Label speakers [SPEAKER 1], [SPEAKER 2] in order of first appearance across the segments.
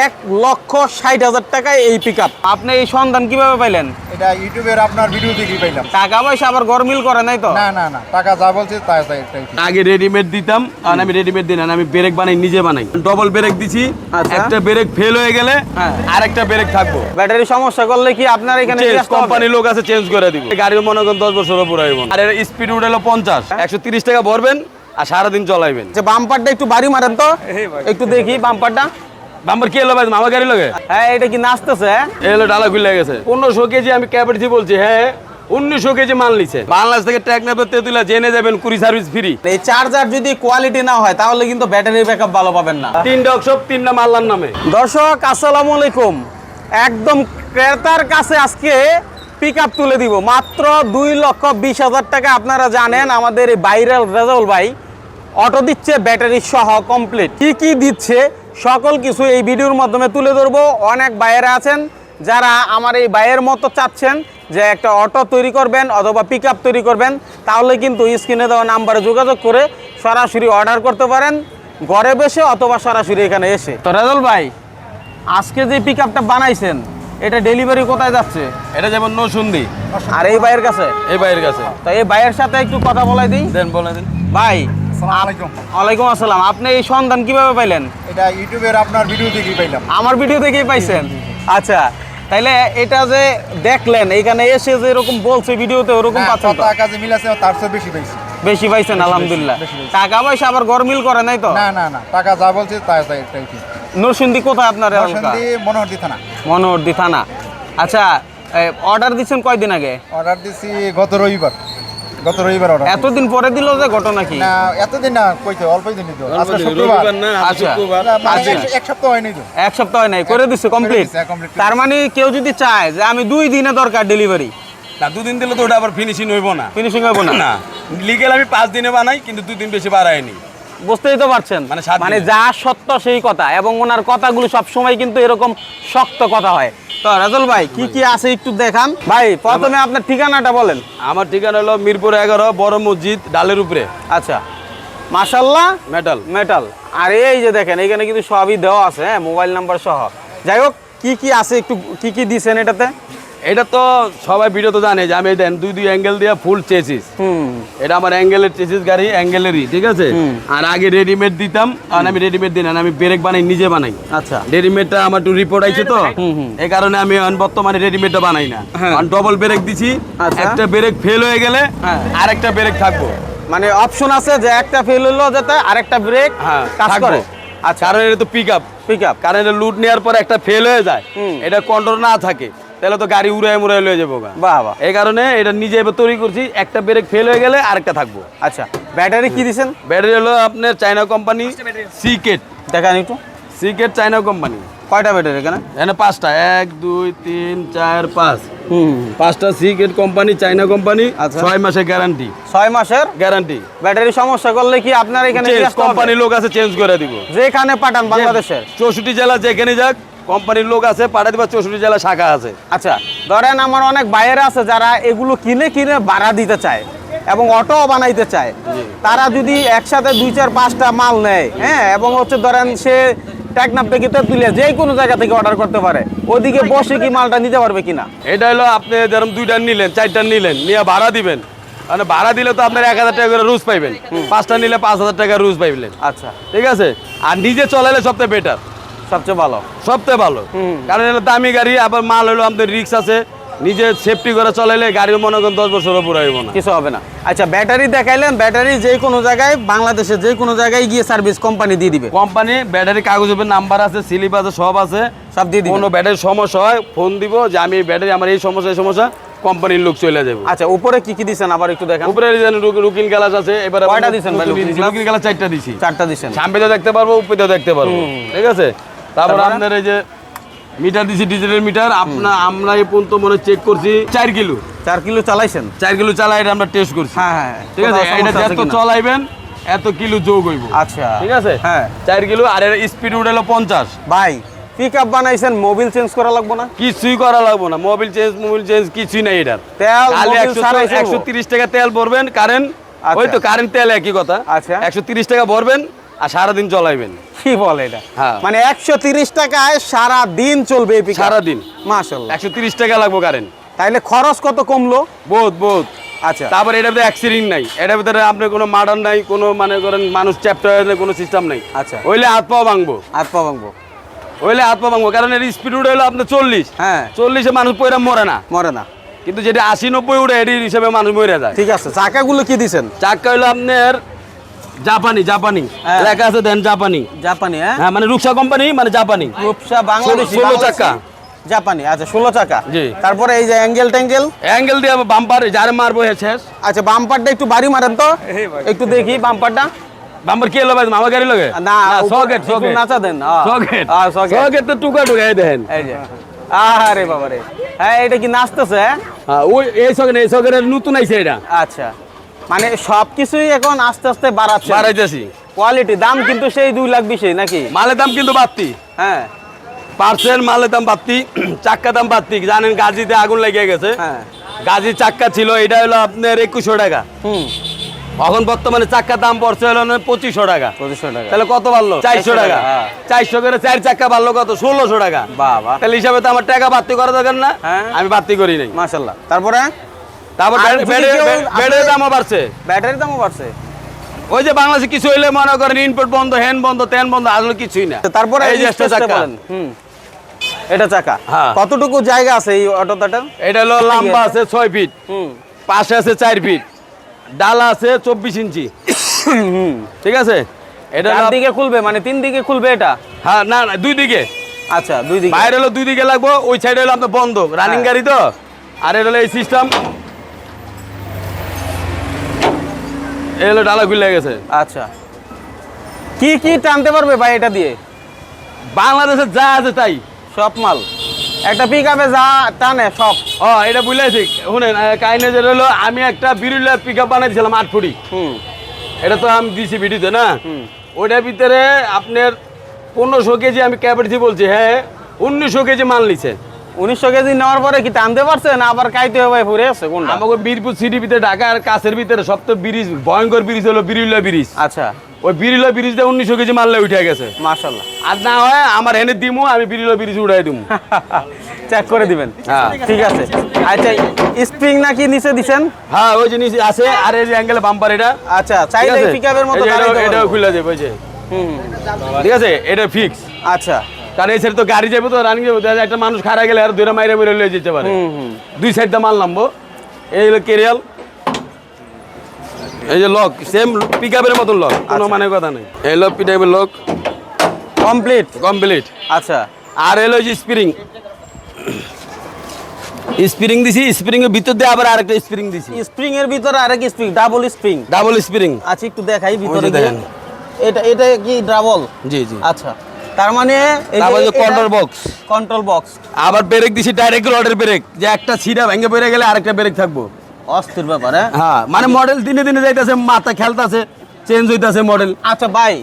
[SPEAKER 1] এক লক্ষ ষাট হাজার টাকায় এই পিক আপনি এই সন্ধান কীভাবে পাইলেন?
[SPEAKER 2] এটা ইউটিউবের আপনার ভিডিও দেখেই পাইলাম।
[SPEAKER 1] টাকা পয়সা আবার গরমিল করে নাই তো?
[SPEAKER 2] না না না টাকা যা বলছে তাই তাই।
[SPEAKER 3] আগে রেডিমেড দিতাম আর আমি রেডিমেড দিই না আমি ব্রেক বানাই নিজে বানাই। ডবল ব্রেক দিছি
[SPEAKER 1] আচ্ছা।
[SPEAKER 3] একটা ব্রেক ফেল হয়ে গেলে
[SPEAKER 1] হ্যাঁ।
[SPEAKER 3] আরেকটা ব্রেক থাকব।
[SPEAKER 1] ব্যাটারি সমস্যা করলে কি আপনার এখানে
[SPEAKER 3] কোম্পানি লোক আছে চেঞ্জ করে দিব। গাড়ির মনে করেন দশ বছর পুরো হইব আর এর স্পিড উঠে পঞ্চাশ।
[SPEAKER 1] হ্যাঁ।
[SPEAKER 3] একশো তিরিশ টাকা ভরবেন আর সারাদিন চলাইবেন।
[SPEAKER 1] যে বাম্পারটা একটু বাড়ি মারেন তো। একটু দেখি বাম্পারটা
[SPEAKER 3] নাম্বার কি এলো ভাই? আমার গাড়ি লগে?
[SPEAKER 1] হ্যাঁ এটা কি নাচতেছে হ্যাঁ?
[SPEAKER 3] এই হলো ডালা খুলে গেছে পনেরোশো কেজি আমি ক্যাপাসিটি বলছি হ্যাঁ? উনিশশো কেজি মাল নিছে। বাংলাদেশ থেকে ট্র্যাক নেবে তেতুলা জেনে যাবেন কুড়ি সার্ভিস ফ্রি
[SPEAKER 1] এই চার্জার যদি কোয়ালিটি না হয় তাহলে কিন্তু ব্যাটারি ব্যাকআপ ভালো পাবেন না।
[SPEAKER 3] তিনটা সব তিনটা মাল্লার নামে।
[SPEAKER 1] দর্শক আসসালামু আলাইকুম। একদম ক্রেতার কাছে আজকে পিক আপ তুলে দিব। মাত্র দুই লক্ষ বিশ হাজার টাকা আপনারা জানেন আমাদের এই বাইরাল রেজাউল ভাই অটো দিচ্ছে ব্যাটারি সহ কমপ্লিট কি কি দিচ্ছে সকল কিছু এই ভিডিওর মাধ্যমে তুলে ধরবো। অনেক বাইরে আছেন যারা আমার এই বাইয়ের মতো চাচ্ছেন যে একটা অটো তৈরি করবেন অথবা পিক তৈরি করবেন তাহলে কিন্তু স্ক্রিনে দেওয়া নাম্বারে যোগাযোগ করে সরাসরি অর্ডার করতে পারেন ঘরে বসে অথবা সরাসরি এখানে এসে। তো রেজাল ভাই আজকে যে পিক আপটা বানাইছেন এটা ডেলিভারি কোথায় যাচ্ছে?
[SPEAKER 3] এটা যেমন নসুন্দি
[SPEAKER 1] আর এই ভাইয়ের কাছে?
[SPEAKER 3] এই বাইরের কাছে।
[SPEAKER 1] তো এই ভাইয়ের সাথে একটু কথা বলাই দিই।
[SPEAKER 3] দেন বলে দিন
[SPEAKER 1] ভাই ওয়ালাইকুম আসসালাম। আপনি এই সন্ধান কীভাবে পাইলেন?
[SPEAKER 2] এটা ইউটিউবের আপনার ভিডিও দেখেই পাইলাম।
[SPEAKER 1] আমার ভিডিও দেখেই পাইছেন? আচ্ছা তাইলে এটা যে দেখলেন এখানে এসে যে এরকম বলছে ভিডিওতে ওরকম
[SPEAKER 2] হ্যাঁ,
[SPEAKER 1] পাচ্ছেন তো?
[SPEAKER 2] টাকা যে মিল আছে তার চেয়ে বেশি পাইছি।
[SPEAKER 1] বেশি পাইছেন আলহামদুলিল্লাহ। টাকা পয়সা আবার গরমিল করে নাই তো?
[SPEAKER 2] না না না টাকা যা বলছে তাই তাই ঠিক।
[SPEAKER 1] নরসিংদী কোথায় আপনার এলাকা?
[SPEAKER 2] নরসিংদী মনোহরদী থানা।
[SPEAKER 1] মনোহরদি থানা। আচ্ছা অর্ডার দিচ্ছেন কয়দিন আগে?
[SPEAKER 2] অর্ডার দিছি গত রবিবার। গত রবিবার অর্ডার
[SPEAKER 1] এতদিন পরে দিল যে ঘটনা কি?
[SPEAKER 2] না এতদিন না কইতে অল্পই দিন দিত আজকে শুক্রবার।
[SPEAKER 3] না
[SPEAKER 1] আচ্ছা।
[SPEAKER 2] মানে
[SPEAKER 1] আচ্ছা।
[SPEAKER 2] এক- সপ্তাহ হয়নি তো।
[SPEAKER 1] এক সপ্তাহ হয় নাই করে দিচ্ছে কমপ্লিট
[SPEAKER 2] দিছে, করে
[SPEAKER 1] তার মানে কেউ যদি চায় যে আমি দুই দিনে দরকার ডেলিভারি
[SPEAKER 3] না দুদিন দিলে তো ওটা আবার ফিনিশিং হইব না।
[SPEAKER 1] ফিনিশিং হইব না।
[SPEAKER 3] না লিগেল আমি পাঁচ দিনে বানাই কিন্তু দুদিন বেশি বাড়াইনি
[SPEAKER 1] বুঝতেই তো পারছেন।
[SPEAKER 3] মানে
[SPEAKER 1] মানে। যা সত্য সেই কথা এবং ওনার কথাগুলো সব সময় কিন্তু এরকম শক্ত কথা হয়। তো রাজল ভাই কি কি আছে একটু দেখান। ভাই প্রথমে আপনার ঠিকানাটা বলেন।
[SPEAKER 3] আমার ঠিকানা হলো মিরপুর এগারো বড় মসজিদ ডালের উপরে।
[SPEAKER 1] আচ্ছা। মাশাল্লাহ
[SPEAKER 3] মেটাল
[SPEAKER 1] মেটাল আর এই যে দেখেন এখানে কিন্তু সবই দেওয়া আছে হ্যাঁ মোবাইল নাম্বার সহ। যাই হোক কি কি আছে একটু কি কি দিছেন এটাতে?
[SPEAKER 3] এটা তো সবাই ভিডিও তো জানে যে আমি দেন দুই দুই অ্যাঙ্গেল দিয়ে ফুল চেসিস। এটা আমার অ্যাঙ্গেলের চেসিস গাড়ি অ্যাঙ্গেলেরই ঠিক আছে? আর আগে রেডিমেড দিতাম আর আমি রেডিমেড দিই না আমি ব্রেক বানাই নিজে বানাই।
[SPEAKER 1] আচ্ছা।
[SPEAKER 3] রেডিমেডটা আমার একটু রিপোর্ট আইছে তো। এই কারণে আমি বর্তমানে রেডিমেডটা বানাই না।
[SPEAKER 1] হ্যাঁ।
[SPEAKER 3] ডবল ব্রেক দিছি
[SPEAKER 1] আচ্ছা।
[SPEAKER 3] একটা ব্রেক ফেল হয়ে গেলে
[SPEAKER 1] হ্যাঁ।
[SPEAKER 3] আরেকটা ব্রেক থাকব।
[SPEAKER 1] মানে অপশন আছে যে একটা ফেল হলো যাতে আরেকটা ব্রেক
[SPEAKER 3] হ্যাঁ
[SPEAKER 1] কাজ করে। আচ্ছা।
[SPEAKER 3] কারণ এটা তো পিক আপ
[SPEAKER 1] পিক আপ
[SPEAKER 3] কারণ এটা লুট নেওয়ার পর একটা ফেল হয়ে যায়। এটা কন্ট্রোল না থাকে। তাহলে তো গাড়ি উড়ায় মুড়ায় লয়ে যাব গা।
[SPEAKER 1] বাহ বাহ।
[SPEAKER 3] এই কারণে এটা নিজে এবার তৈরি করছি একটা ব্রেক ফেল হয়ে গেলে আরেকটা থাকব।
[SPEAKER 1] আচ্ছা ব্যাটারি কি দিছেন?
[SPEAKER 3] ব্যাটারি হলো আপনার চায়না কোম্পানি সিকেট
[SPEAKER 1] দেখান একটু।
[SPEAKER 3] সিকেট চায়না কোম্পানি
[SPEAKER 1] কয়টা ব্যাটারি এখানে?
[SPEAKER 3] এখানে পাঁচটা। এক দুই তিন চার পাঁচ।
[SPEAKER 1] হুম
[SPEAKER 3] পাঁচটা সিকেট কোম্পানি চায়না কোম্পানি
[SPEAKER 1] আচ্ছা।
[SPEAKER 3] ছয় মাসের গ্যারান্টি
[SPEAKER 1] ছয় মাসের?
[SPEAKER 3] গ্যারান্টি
[SPEAKER 1] ব্যাটারি সমস্যা করলে কি আপনার এখানে?
[SPEAKER 3] কোম্পানির লোক আছে চেঞ্জ করে দিব।
[SPEAKER 1] যেখানে পাঠান বাংলাদেশের।
[SPEAKER 3] চৌষট্টি জেলা যেখানে যাক কোম্পানির লোক আছে পাঠিয়ে দিবা চৌষট্টি জেলা শাখা আছে।
[SPEAKER 1] আচ্ছা ধরেন আমার অনেক বাইরে আছে যারা এগুলো কিনে কিনে ভাড়া দিতে চায় এবং অটো বানাইতে চায়। তারা যদি একসাথে দুই চার পাঁচটা মাল নেয় হ্যাঁ এবং হচ্ছে ধরেন সে টেকনাপ থেকে তুলে যে কোনো জায়গা থেকে অর্ডার করতে পারে ওদিকে বসে কি মালটা নিতে পারবে কিনা?
[SPEAKER 3] এটা হলো আপনি ধরুন দুইটা নিলেন চারটা নিলেন নিয়ে ভাড়া দিবেন। মানে ভাড়া দিলে তো আপনার এক হাজার টাকা করে রুজ পাইবেন। পাঁচটা নিলে পাঁচ হাজার টাকা রুজ পাইবেন
[SPEAKER 1] আচ্ছা।
[SPEAKER 3] ঠিক আছে? আর নিজে চলাইলে সবচেয়ে বেটার
[SPEAKER 1] সবচেয়ে ভালো।
[SPEAKER 3] সবচেয়ে ভালো। কারণ এটা দামি গাড়ি আবার মাল হলো আপনার রিক্স আছে। নিজে সেফটি করে চলাইলে গাড়ি মনে করেন দশ বছর পুরো হইব না।
[SPEAKER 1] কিছু হবে না। আচ্ছা ব্যাটারি দেখাইলেন ব্যাটারি যে কোনো জায়গায় বাংলাদেশে যে কোনো জায়গায় গিয়ে সার্ভিস কোম্পানি দিয়ে দিবে।
[SPEAKER 3] কোম্পানি ব্যাটারি কাগজের নাম্বার আছে স্লিপ আছে সব আছে।
[SPEAKER 1] সব দিয়ে দিবে।
[SPEAKER 3] কোনো ব্যাটারির সমস্যা হয় ফোন দিব যে আমি এই ব্যাটারি আমার এই সমস্যা এই সমস্যা কোম্পানির লোক চলে যাবে।
[SPEAKER 1] আচ্ছা উপরে কি কি দিছেন? আবার একটু দেখেন।
[SPEAKER 3] উপরে রুকিন গ্লাস আছে এবার
[SPEAKER 1] কয়টা দিছেন ভাই লুকিং গ্লাস?
[SPEAKER 3] রুকিন গ্লাস চারটা দিছি।
[SPEAKER 1] চারটা দিছেন।
[SPEAKER 3] সামনেও দেখতে পারব উপরেও দেখতে পারব। ঠিক আছে? তারপর আপনার এই যে মিটার দিছি ডিজিটাল মিটার আপনার আমরা এই পর্যন্ত মনে চেক করছি চার কিলো।
[SPEAKER 1] চার কিলো চালাইছেন?
[SPEAKER 3] চার কিলো চালাই এটা আমরা টেস্ট করছি।
[SPEAKER 1] হ্যাঁ হ্যাঁ
[SPEAKER 3] ঠিক আছে? এটা যত? চলাইবেন এত কিলো যোগ হইব।
[SPEAKER 1] আচ্ছা।
[SPEAKER 3] ঠিক আছে?
[SPEAKER 1] হ্যাঁ।
[SPEAKER 3] চার কিলো আর এর স্পিড উঠে হলো পঞ্চাশ।
[SPEAKER 1] ভাই পিক আপ বানাইছেন মোবিল চেঞ্জ করা লাগবো না?
[SPEAKER 3] কিছুই করা লাগবো না। মোবিল চেঞ্জ মোবিল চেঞ্জ কিছুই নাই এটার।
[SPEAKER 1] তেল
[SPEAKER 3] একশো তিরিশ টাকা তেল ভরবেন কারেন্ট।
[SPEAKER 1] আচ্ছা।
[SPEAKER 3] ওই তো কারেন্ট তেল একই কথা।
[SPEAKER 1] আচ্ছা।
[SPEAKER 3] একশো তিরিশ টাকা ভরবেন আর সারাদিন চলাইবেন
[SPEAKER 1] কি বলে এটা?
[SPEAKER 3] হ্যাঁ।
[SPEAKER 1] মানে একশো তিরিশ টাকায় সারা দিন চলবে এই পিকআপ
[SPEAKER 3] সারাদিন।
[SPEAKER 1] মাশাল্লাহ
[SPEAKER 3] একশো তিরিশ টাকা লাগবো কারেন্ট
[SPEAKER 1] তাইলে খরচ কত কমলো?
[SPEAKER 3] বহুত বহুত।
[SPEAKER 1] আচ্ছা।
[SPEAKER 3] তারপর এটার ভিতরে অ্যাক্সিডেন্ট নাই। এটার ভিতরে আপনার কোনো মার্ডার নাই কোনো মানে করেন মানুষ চ্যাপ্টার কোনো সিস্টেম নাই।
[SPEAKER 1] আচ্ছা।
[SPEAKER 3] ওইলে হাত পাও ভাঙবো।
[SPEAKER 1] হাত পা ভাঙবো।
[SPEAKER 3] ওইলে হাত পা ভাঙবো কারণ এর স্পিড উঠে হলো আপনার চল্লিশ।
[SPEAKER 1] হ্যাঁ।
[SPEAKER 3] চল্লিশে মানুষ পয়রা মরে না।
[SPEAKER 1] মরে না।
[SPEAKER 3] কিন্তু যেটা আশি নব্বই উঠে এটির হিসেবে মানুষ মরে যায়।
[SPEAKER 1] ঠিক আছে চাকাগুলো কি দিছেন?
[SPEAKER 3] চাকা হলো আপনার জাপানি জাপানি।
[SPEAKER 1] হ্যাঁ।
[SPEAKER 3] লেখা আছে দেন জাপানি।
[SPEAKER 1] জাপানি হ্যাঁ?
[SPEAKER 3] হ্যাঁ মানে রুকসা কোম্পানি মানে জাপানি।
[SPEAKER 1] রূপসা বাংলাদেশি
[SPEAKER 3] ষোলো চাকা।
[SPEAKER 1] জাপানি আচ্ছা ষোলো চাকা।
[SPEAKER 3] জি।
[SPEAKER 1] তারপরে এই যে অ্যাঙ্গেল ট্যাঙ্গেল
[SPEAKER 3] অ্যাঙ্গেল দিয়ে বাম্পার যারে মারবো শেষ।
[SPEAKER 1] আচ্ছা বাম্পারটা একটু বাড়ি মারেন তো। একটু দেখি বাম্পারটা
[SPEAKER 3] বাম্পার কে লোক আমার গাড়ি লোকে
[SPEAKER 1] না
[SPEAKER 3] সকেট সকেট
[SPEAKER 1] নাচা দেন।
[SPEAKER 3] সকেট
[SPEAKER 1] সকেট
[SPEAKER 3] তো টুকা টুকা এই দেখেন
[SPEAKER 1] এই যে। আরে বাবা রে হ্যাঁ এটা কি নাচতেছে
[SPEAKER 3] হ্যাঁ? ওই এই সকেট এই সকেটের নতুন আইছে এটা।
[SPEAKER 1] আচ্ছা। মানে সবকিছুই এখন আস্তে আস্তে বাড়াচ্ছে।
[SPEAKER 3] বাড়াইতেছি।
[SPEAKER 1] কোয়ালিটি দাম কিন্তু সেই দুই লাখ বিশই নাকি?
[SPEAKER 3] মালের দাম কিন্তু বাড়তি।
[SPEAKER 1] হ্যাঁ।
[SPEAKER 3] পার্সেল মালের দাম বাড়তি চাক্কা দাম বাড়তি। জানেন গাজিতে আগুন লেগে গেছে।
[SPEAKER 1] হ্যাঁ।
[SPEAKER 3] গাজির চাক্কা ছিল এটা হলো আপনার একুশশো টাকা।
[SPEAKER 1] হুম।
[SPEAKER 3] এখন বর্তমানে চাক্কার দাম পড়ছে হলো পঁচিশশো টাকা।
[SPEAKER 1] পঁচিশশো টাকা।
[SPEAKER 3] তাহলে কত বাড়লো? চারশো টাকা।
[SPEAKER 1] হ্যাঁ।
[SPEAKER 3] চারশো করে চার চাক্কা বাড়লো কত? ষোলোশো টাকা।
[SPEAKER 1] বাবা।
[SPEAKER 3] তাহলে হিসাবে তো আমার টাকা বাড়তি করা দরকার না।
[SPEAKER 1] হ্যাঁ।
[SPEAKER 3] আমি বাড়তি করি নাই।
[SPEAKER 1] মাশাল্লাহ তারপরে?
[SPEAKER 3] তারপর
[SPEAKER 1] আপনি-
[SPEAKER 3] দামও বাড়ছে।
[SPEAKER 1] ব্যাটারির দামও বাড়ছে।
[SPEAKER 3] ওই যে বাংলাদেশে কিছু হইলে মনে করেন ইনপুট বন্ধ হ্যান্ড বন্ধ তেন বন্ধ আসলে কিছুই না।
[SPEAKER 1] তারপরে
[SPEAKER 3] এই যে চাকা।
[SPEAKER 1] হুম। এটা চাকা।
[SPEAKER 3] হ্যাঁ।
[SPEAKER 1] কতটুকু জায়গা আছে এই অটোটাটার
[SPEAKER 3] এটা হলো লম্বা আছে? ছয় ফিট
[SPEAKER 1] হুম।
[SPEAKER 3] পাশে আছে চার ফিট ডালা আছে চব্বিশ ইঞ্চি।
[SPEAKER 1] হুম।
[SPEAKER 3] ঠিক আছে? এটা
[SPEAKER 1] চার দিকে খুলবে মানে তিন দিকে খুলবে এটা?
[SPEAKER 3] হ্যাঁ না না দুই দিকে।
[SPEAKER 1] আচ্ছা দুই দিকে।
[SPEAKER 3] বাইরে হলো দুই দিকে লাগবো ওই সাইডে হলো আপনার বন্ধ। রানিং
[SPEAKER 1] হ্যাঁ।
[SPEAKER 3] গাড়ি তো। আর এটা হলো এই সিস্টেম এই ডালা খুলে গেছে।
[SPEAKER 1] আচ্ছা। কি কি টানতে পারবে ভাই এটা দিয়ে?
[SPEAKER 3] বাংলাদেশে যা আছে তাই।
[SPEAKER 1] সব মাল। একটা পিক আপে যা টানে সব।
[SPEAKER 3] ও এটা বুঝলেছি শুনেন কাহিনী যে হলো আমি একটা বিরুলিয়া পিক আপ বানাইছিলাম আট ফুটি
[SPEAKER 1] হুম।
[SPEAKER 3] এটা তো আমি দিছি ভিডিওতে না। ওইটার ভিতরে আপনার পনেরোশো কেজি আমি ক্যাপাসিটি বলছি হ্যাঁ উনিশশো কেজি মাল নিছে।
[SPEAKER 1] উনিশশো কেজি নেওয়ার পরে কি টানতে পারছে না আবার কাইতে হবে ঘুরে আছে কোনটা?
[SPEAKER 3] আমাকে বীরপুর সিটির ভিতরে ঢাকার কাছের ভিতরে সবথেকে ব্রিজ ভয়ঙ্কর ব্রিজ হলো বিরুলিয়া ব্রিজ।
[SPEAKER 1] আচ্ছা।
[SPEAKER 3] ওই বিরুলিয়া ব্রিজটা উনিশশো কেজি মারলে উঠে গেছে।
[SPEAKER 1] মাশাল্লাহ
[SPEAKER 3] আর না হয় আমার এনে দিমু আমি বিরুলিয়া ব্রিজ উঠাই দিমু।
[SPEAKER 1] চেক করে দিবেন।
[SPEAKER 3] হ্যাঁ।
[SPEAKER 1] ঠিক আছে। আচ্ছা স্প্রিং নাকি নিচে দিছেন?
[SPEAKER 3] হ্যাঁ ওই জিনিস আছে আর এই যে অ্যাঙ্গেলে বাম্পার এটা।
[SPEAKER 1] আচ্ছা চাইলে
[SPEAKER 3] আছে।
[SPEAKER 1] পিক আপের মতো
[SPEAKER 3] যে
[SPEAKER 1] পারব।
[SPEAKER 3] খুলে দেবে ওই যে।
[SPEAKER 1] হুম।
[SPEAKER 3] ঠিক আছে এটা ফিক্স
[SPEAKER 1] আচ্ছা।
[SPEAKER 3] কারণ এই সাইড তো গাড়ি যাবে তো রানিং যাবে একটা মানুষ খারা গেলে আর দুইটা মাইরে মেরে লয়ে যেতে পারে। দুই সাইডটা মাল নামবো। এই হলো কেরিয়াল। এই যে লক সেম পিক আপের মতন লক কোনো মানে কথা নেই। এই হলো পিটাইপের লক
[SPEAKER 1] কমপ্লিট
[SPEAKER 3] কমপ্লিট
[SPEAKER 1] আচ্ছা।
[SPEAKER 3] আর এলো যে স্প্রিং স্প্রিং দিছি স্প্রিং এর ভিতর দিয়ে আবার আরেকটা স্প্রিং দিছি।
[SPEAKER 1] স্প্রিং এর ভিতরে আরেক spring double spring
[SPEAKER 3] double spring
[SPEAKER 1] আচ্ছা একটু দেখাই ভিতরে।
[SPEAKER 3] দেখেন।
[SPEAKER 1] এটা এটা কি ডাবল
[SPEAKER 3] জি জি।
[SPEAKER 1] আচ্ছা। তার মানে
[SPEAKER 3] তারপর যে কন্ট্রোল বক্স
[SPEAKER 1] কন্ট্রোল বক্স
[SPEAKER 3] আবার ব্রেক দিছি ডাইরেক্ট রডের ব্রেক যে একটা ছিড়া ভেঙে পড়ে গেলে আরেকটা ব্রেক থাকব।
[SPEAKER 1] অস্থির ব্যাপার হ্যাঁ?
[SPEAKER 3] হ্যাঁ মানে মডেল দিনে দিনে যাইতেছে মাথা খেলতেছে চেঞ্জ হইতাছে মডেল
[SPEAKER 1] আচ্ছা ভাই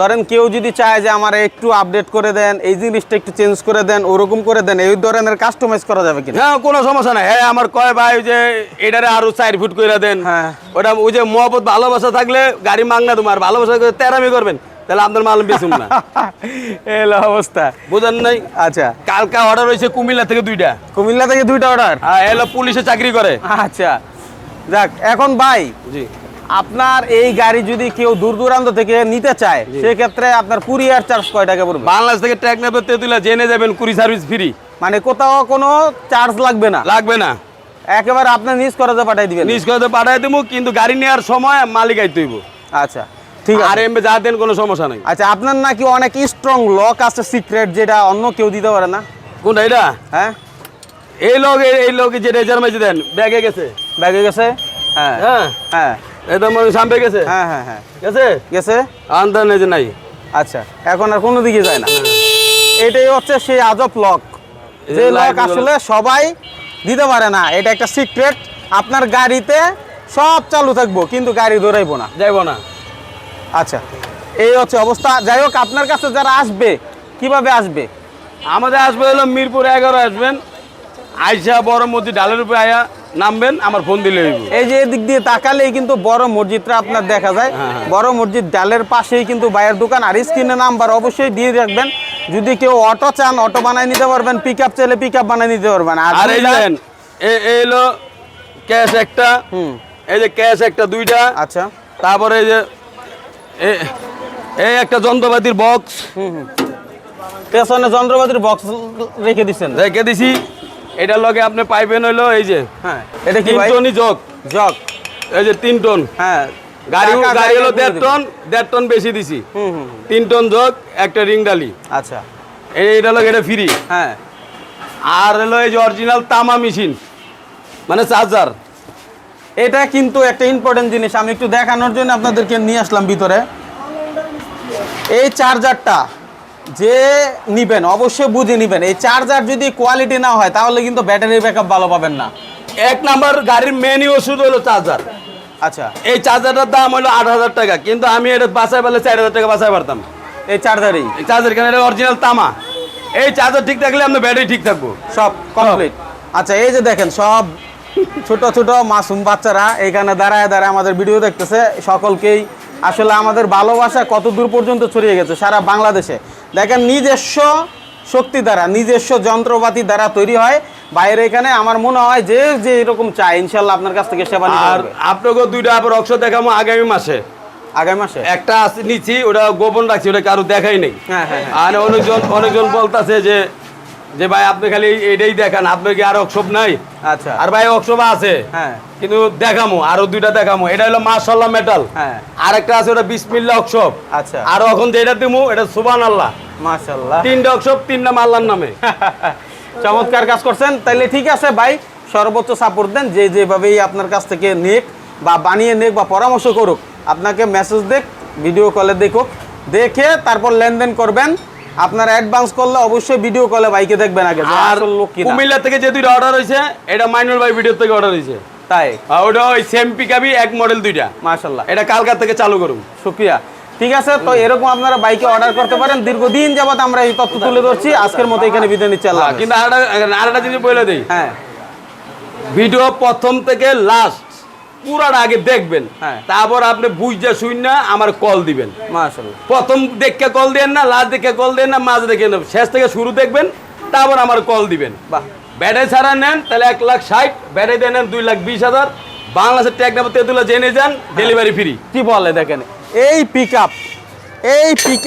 [SPEAKER 1] ধরেন কেউ যদি চায় যে আমার একটু আপডেট করে দেন এই জিনিসটা একটু চেঞ্জ করে দেন ওরকম করে দেন এই ধরনের কাস্টমাইজ করা যাবে কিনা?
[SPEAKER 3] হ্যাঁ কোনো সমস্যা নাই। হ্যাঁ আমার কয় ভাই যে এটারে আরও চার ফুট করে দেন।
[SPEAKER 1] হ্যাঁ।
[SPEAKER 3] ওটা ওই যে মহব্বত ভালোবাসা থাকলে গাড়ি মাংনা তোমার ভালোবাসা তেরামি করবেন। তাহলে আপনার মাল বেচুন না।
[SPEAKER 1] এলো অবস্থা।
[SPEAKER 3] বুঝেন নাই?
[SPEAKER 1] আচ্ছা।
[SPEAKER 3] কালকা অর্ডার হয়েছে কুমিল্লা থেকে দুইটা।
[SPEAKER 1] কুমিল্লা থেকে দুইটা অর্ডার
[SPEAKER 3] হ্যাঁ এলো পুলিশে চাকরি করে।
[SPEAKER 1] আচ্ছা। যাক এখন ভাই
[SPEAKER 3] জি।
[SPEAKER 1] আপনার এই গাড়ি যদি কেউ দূর দূরান্ত থেকে নিতে চায় সেক্ষেত্রে আপনার কুরিয়ার চার্জ কয় টাকা পড়বে?
[SPEAKER 3] বাংলাদেশ থেকে ট্র্যাক নেবে তেতুলা জেনে যাবেন কুরি সার্ভিস ফ্রি।
[SPEAKER 1] মানে কোথাও কোনো চার্জ লাগবে না?
[SPEAKER 3] লাগবে না।
[SPEAKER 1] একেবারে আপনার নিজ খরচে পাঠাই দিবেন।
[SPEAKER 3] নিজ করে পাঠাই দেবো কিন্তু গাড়ি নেওয়ার সময় মালিক আইতে হইব।
[SPEAKER 1] আচ্ছা। ঠিক
[SPEAKER 3] আর
[SPEAKER 1] আছে
[SPEAKER 3] এমবে যা দেন কোনো সমস্যা নাই।
[SPEAKER 1] আচ্ছা আপনার নাকি অনেক স্ট্রং লক আছে সিক্রেট যেটা অন্য কেউ দিতে পারে না?
[SPEAKER 3] কোনটা এটা?
[SPEAKER 1] হ্যাঁ।
[SPEAKER 3] এই লোক এই- লোক মাঝে দেন ব্যাগে গেছে।
[SPEAKER 1] ব্যাগে গেছে? হ্যাঁ।
[SPEAKER 3] হ্যাঁ।
[SPEAKER 1] হ্যাঁ।
[SPEAKER 3] একদম সামনে গেছে।
[SPEAKER 1] হ্যাঁ হ্যাঁ হ্যাঁ।
[SPEAKER 3] গেছে?
[SPEAKER 1] গেছে?
[SPEAKER 3] আন্দার নেই নাই।
[SPEAKER 1] আচ্ছা এখন আর কোনো দিকে যায় না। এটাই হচ্ছে সেই আজব লক যে
[SPEAKER 3] যে
[SPEAKER 1] লক আসলে সবাই দিতে পারে না এটা একটা সিক্রেট আপনার গাড়িতে সব চালু থাকব কিন্তু গাড়ি দৌড়াইবো না।
[SPEAKER 3] যাইব না।
[SPEAKER 1] আচ্ছা এই হচ্ছে অবস্থা। যাই হোক আপনার কাছে যারা আসবে কীভাবে আসবে?
[SPEAKER 3] আমাদের আসবে হলো মিরপুর এগারো আসবেন আইসা বড় মসজিদ ডালের উপরে আয়া নামবেন আমার ফোন দিলে
[SPEAKER 1] এই যে এদিক দিয়ে তাকালেই কিন্তু বড় মসজিদটা আপনার দেখা যায়। বড় মসজিদ ডালের পাশেই কিন্তু বাইরের দোকান আর স্ক্রিনে নাম্বার অবশ্যই দিয়ে রাখবেন। যদি কেউ অটো চান অটো বানায় নিতে পারবেন পিক আপ চাইলে পিক আপ বানায় নিতে পারবেন। আর
[SPEAKER 3] এই দেন এ- এই হলো ক্যাশ একটা
[SPEAKER 1] হুম।
[SPEAKER 3] এই যে ক্যাশ একটা দুইটা
[SPEAKER 1] আচ্ছা।
[SPEAKER 3] তারপরে এই যে এই একটা যন্ত্রপাতির বক্স
[SPEAKER 1] পেছনে যন্ত্রপাতির বক্স রেখে দিচ্ছেন
[SPEAKER 3] রেখে দিছি। এটার লগে আপনি পাইবেন হইল এই যে
[SPEAKER 1] হ্যাঁ এটা কি
[SPEAKER 3] টনই জগ।
[SPEAKER 1] জগ।
[SPEAKER 3] এই যে তিন টন।
[SPEAKER 1] হ্যাঁ
[SPEAKER 3] গাড়ি গাড়ি হলো দেড় টন দেড় টন বেশি দিছি।
[SPEAKER 1] হুম হুম হুম।
[SPEAKER 3] তিন টন জগ একটা রিং ডালি।
[SPEAKER 1] আচ্ছা।
[SPEAKER 3] এইটা হলো এটা ফ্রি
[SPEAKER 1] হ্যাঁ।
[SPEAKER 3] আর হলো এই যে অরিজিনাল তামা মেশিন মানে চার্জার
[SPEAKER 1] এটা কিন্তু একটা ইম্পর্টেন্ট জিনিস। আমি একটু দেখানোর জন্য আপনাদেরকে নিয়ে আসলাম ভিতরে। এই চার্জারটা যে নিবেন অবশ্যই বুঝে নিবেন। এই চার্জার যদি কোয়ালিটি না হয় তাহলে কিন্তু ব্যাটারি ব্যাকআপ ভালো পাবেন না।
[SPEAKER 3] এক নাম্বার গাড়ির মেনই ওষুধ হলো চার্জার
[SPEAKER 1] আচ্ছা।
[SPEAKER 3] এই চার্জারটার দাম হলো আট হাজার টাকা কিন্তু আমি এটা বাঁচাই পেলে চার হাজার টাকা বাঁচাই পারতাম।
[SPEAKER 1] এই চার্জারই
[SPEAKER 3] এই চার্জার কেন? এটা অরিজিনাল তামা। এই চার্জার ঠিক থাকলে আপনার ব্যাটারি ঠিক থাকব।
[SPEAKER 1] সব কমপ্লিট আচ্ছা এই যে দেখেন সব ছোট ছোট মাসুম বাচ্চারা এখানে দাঁড়ায় দাঁড়ায় আমাদের ভিডিও দেখতেছে। সকলকেই আসলে আমাদের ভালোবাসা কত দূর পর্যন্ত ছড়িয়ে গেছে সারা বাংলাদেশে। দেখেন নিজস্ব শক্তি দ্বারা নিজস্ব যন্ত্রপাতি দ্বারা তৈরি হয়। বাইরে এখানে আমার মনে হয় যে যে এরকম চাই ইনশাল্লাহ আপনার কাছ থেকে সেবা
[SPEAKER 3] আর। আপনাকে দুইটা আবার অক্ষ দেখাবো আগামী মাসে।
[SPEAKER 1] আগামী মাসে?
[SPEAKER 3] একটা আছে নিচ্ছি ওটা গোপন রাখছি ওটা কারও দেখাই নেই।
[SPEAKER 1] হ্যাঁ হ্যাঁ হ্যাঁ।
[SPEAKER 3] আর অনেকজন অনেকজন বলতেছে যে যে ভাই আপনি খালি এটাই দেখান আপনার কি আর অক্ষোভ নাই?
[SPEAKER 1] আচ্ছা।
[SPEAKER 3] আর ভাই অক্ষোভ আছে।
[SPEAKER 1] হ্যাঁ।
[SPEAKER 3] কিন্তু দেখামো আরও দুইটা দেখামো। এটা হলো মাশাল্লাহ মেটাল
[SPEAKER 1] হ্যাঁ।
[SPEAKER 3] আর একটা আছে ওটা বিসমিল্লা অক্ষোভ
[SPEAKER 1] আচ্ছা।
[SPEAKER 3] আর এখন যেটা দিমু এটা সুবান আল্লাহ
[SPEAKER 1] মাশাল্লাহ
[SPEAKER 3] তিনটা অক্ষোভ তিন নাম আল্লাহর নামে।
[SPEAKER 1] চমৎকার কাজ করছেন। তাইলে ঠিক আছে ভাই সর্বোচ্চ সাপোর্ট দেন যে যেভাবেই আপনার কাছ থেকে নিক বা বানিয়ে নিক বা পরামর্শ করুক আপনাকে মেসেজ দেখ ভিডিও কলে দেখুক দেখে তারপর লেনদেন করবেন। আপনার অ্যাডভান্স করলে অবশ্যই ভিডিও কলে বাইকে দেখবেন আগে
[SPEAKER 3] আর কুমিল্লা থেকে যে দুইটা অর্ডার হয়েছে এটা মাইনুল ভাই ভিডিও থেকে অর্ডার হয়েছে।
[SPEAKER 1] তাই?
[SPEAKER 3] ওটা ওই সেম পিকাবি এক মডেল দুইটা।
[SPEAKER 1] মাশাল্লাহ
[SPEAKER 3] এটা কালকার থেকে চালু করুন।
[SPEAKER 1] শুক্রিয়া। ঠিক আছে তো এরকম আপনারা বাইকে অর্ডার করতে পারেন। দীর্ঘদিন যাবত আমরা এই তথ্য তুলে ধরছি। আজকের মতো এখানে বিদায় নিচ্ছি আল্লাহ হাফেজ।
[SPEAKER 3] কিন্তু আরেকটা জিনিস বলে দিই।
[SPEAKER 1] হ্যাঁ।
[SPEAKER 3] ভিডিও প্রথম থেকে লাস্ট পুরাটা আগে দেখবেন।
[SPEAKER 1] হ্যাঁ।
[SPEAKER 3] তারপর আপনি বুঝতে শুন না আমার কল দিবেন। প্রথম দেখে কল দেন না লাস্ট দেখে কল দেন না মাঝ দেখে। শেষ থেকে শুরু দেখবেন তারপর আমার কল দিবেন।
[SPEAKER 1] বাহ।
[SPEAKER 3] ব্যাটারি ছাড়া নেন তাহলে এক লাখ ষাট ব্যাটারি দিয়ে নেন দুই লাখ বিশ হাজার। বাংলাদেশের ট্যাগ নাম্বার তেঁতুলা জেনে যান ডেলিভারি ফ্রি।
[SPEAKER 1] কি বলে দেখেন? এই পিক এই পিক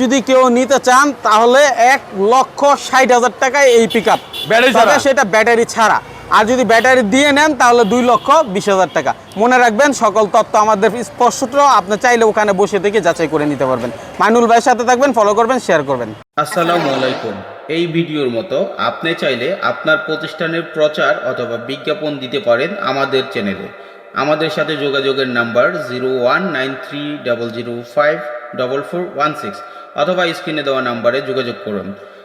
[SPEAKER 1] যদি কেউ নিতে চান তাহলে এক লক্ষ ষাট হাজার টাকায় এই পিক আপ
[SPEAKER 3] ব্যাটারি
[SPEAKER 1] সেটা ব্যাটারি ছাড়া। আর যদি ব্যাটারি দিয়ে নেন, তাহলে দুই লক্ষ বিশ হাজার টাকা। মনে রাখবেন, সকল তথ্য আমাদের স্পষ্ট আপনি চাইলে ওখানে বসে থেকে যাচাই করে নিতে পারবেন। মাইনুল ভাইয়ের সাথে থাকবেন ফলো করবেন শেয়ার করবেন।
[SPEAKER 4] আসসালামু আলাইকুম। এই ভিডিওর মতো আপনি চাইলে আপনার প্রতিষ্ঠানের প্রচার অথবা বিজ্ঞাপন দিতে পারেন আমাদের চ্যানেলে। আমাদের সাথে যোগাযোগের number zero one nine three double zero five double four one six অথবা স্ক্রিনে দেওয়া নাম্বারে যোগাযোগ করুন।